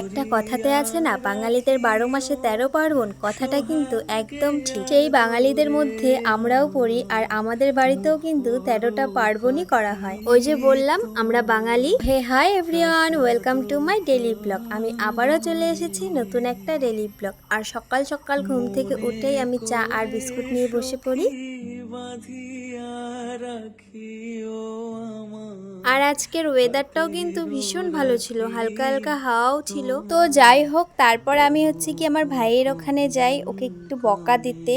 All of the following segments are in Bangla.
একটা কথাতে আছে না, বাঙালিদের বারো মাসে তেরো পার্বণ, কথাটা কিন্তু একদম ঠিক। সেই বাঙালিদের মধ্যে আমরাও পড়ি আর আমাদের বাড়িতেও কিন্তু তেরোটা পার্বণই করা হয়। ওই যে বললাম, আমরা Bangali. Hey hi everyone, welcome to my daily blog. আমি আবারও চলে এসেছি নতুন একটা ডেলি ব্লগ। আর সকাল সকাল ঘুম থেকে উঠেই আমি চা আর বিস্কুট নিয়ে বসে পড়ি। আর আজকের ওয়েদারটাও কিন্তু ভীষণ ভালো ছিল, হালকা হালকা হাওয়াও ছিল। তো যাই হোক, তারপর আমি হচ্ছে কি আমার ভাইয়ের ওখানে যাই, ওকে একটু বকা দিতে।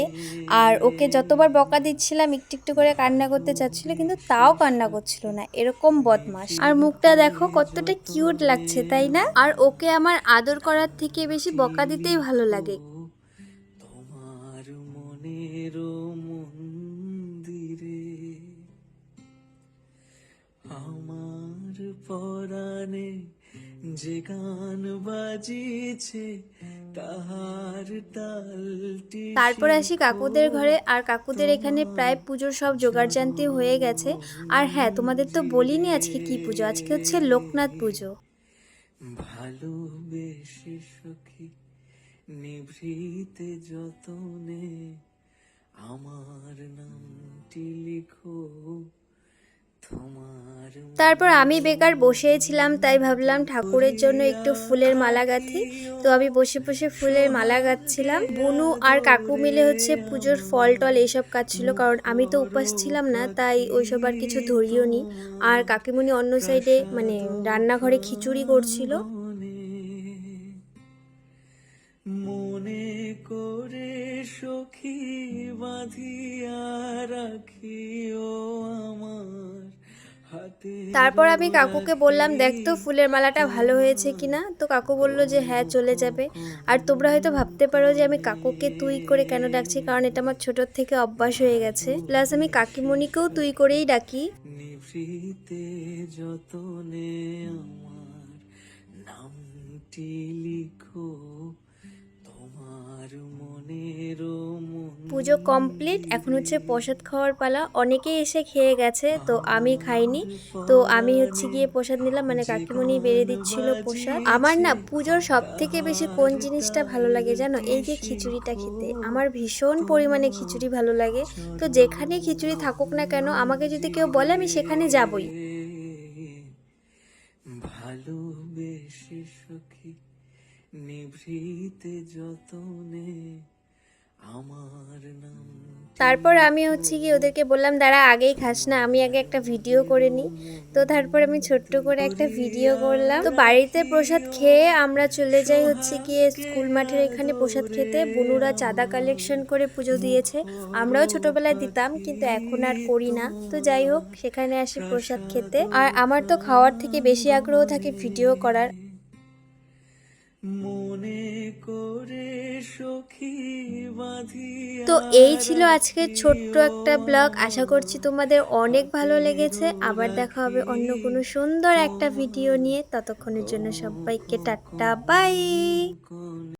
আর ওকে যতবার বকা দিচ্ছিলাম, একটু একটু করে কান্না করতে চাচ্ছিল, কিন্তু তাও কান্না করছিল না, এরকম বদমাস আর মুখটা দেখো, কতটা কিউট লাগছে, তাই না? আর ওকে আমার আদর করার থেকে বেশি বকা দিতেই ভালো লাগে। তোমার মনের পরাণে যে গান বাজিছে তাহার তালটি তারপর আসি কাকুদের ঘরে আর কাকুদের এখানে প্রায় পুজোর সব জোগাড়জান্তি হয়ে গেছে। আর হ্যাঁ তোমাদের তো বলিনি আজকে কি পুজো? আজকে হচ্ছে লোকনাথ পুজো। ভালোবেসে সখী নিভৃতে যতনে আমার নামটি লিখো। তারপর আমি বেকার বসেছিলাম তাই ভাবলাম ঠাকুরের জন্য একটু ফুলের মালা গাঁথি। তো আমি বসে বসে ফুলের মালা গাঁথছিলাম। বুনু আর কাকু মিলে হচ্ছে পুজোর ফল টল এইসব কাটছিল, কারণ আমি তো উপাস ছিলাম না, তাই ওইসব আর কিছু ধরিও নি। আর কাকিমণি অন্য সাইডে মানে রান্নাঘরে খিচুড়ি করছিল। মনে করে সখী বাঁধিয়া রাখিও। তারপর আমি কাকুকে বললাম, দেখ তো, ফুলের মালাটা ভালো হয়েছে কিনা? তো কাকু বলল যে হ্যাঁ চলে যাবে। আর তোমরা হয়তো ভাবতে পারো যে, আমি কাকুকে তুই করে কেন ডাকছি? কারণ এটা আমার ছোটোর থেকে অভ্যাস হয়ে গেছে। প্লাস আমি কাকিমণিকেও তুই করেই ডাকি। পুজো কমপ্লিট এখন হচ্ছে প্রসাদ খাওয়ার পালা। অনেকেই এসে খেয়ে গেছে, তো আমি খাইনি। তো আমি হচ্ছে গিয়ে প্রসাদ নিলাম মানে কাকিমণি বেড়ে দিচ্ছিল প্রসাদ। আমার না পুজোর সব থেকে বেশি কোন জিনিসটা ভালো লাগে জানো? এই যে খিচুড়িটা খেতে। আমার ভীষণ পরিমাণে খিচুড়ি ভালো লাগে। তো যেখানে খিচুড়ি থাকুক না কেন, আমাকে যদি কেউ বলে, আমি সেখানে যাবই। ভালোবেসে সখী নিভৃতে যতনে তারপর আমি হচ্ছে কি ওদেরকে বললাম দাঁড়া আগেই খাস না আমি আগে একটা ভিডিও করে নিই। তো তারপর আমি ছোট্ট করে একটা ভিডিও করলাম। তো বাড়িতে প্রসাদ খেয়ে আমরা চলে যাই হচ্ছে গিয়ে স্কুল মাঠের এখানে প্রসাদ খেতে। বুনুরা চাঁদা কালেকশন করে পুজো দিয়েছে। আমরাও ছোটবেলায় দিতাম কিন্তু এখন আর করি না। তো যাই হোক সেখানে আসি প্রসাদ খেতে। আর আমার তো খাওয়ার থেকে বেশি আগ্রহ থাকে ভিডিও করার। মনে করে সখী তো এই ছিল আজকের ছোট্ট একটা ব্লগ। আশা করছি তোমাদের অনেক ভালো লেগেছে। আবার দেখা হবে অন্য কোনো সুন্দর একটা ভিডিও নিয়ে। ততক্ষণের জন্য সবাইকে টাটা, বাই।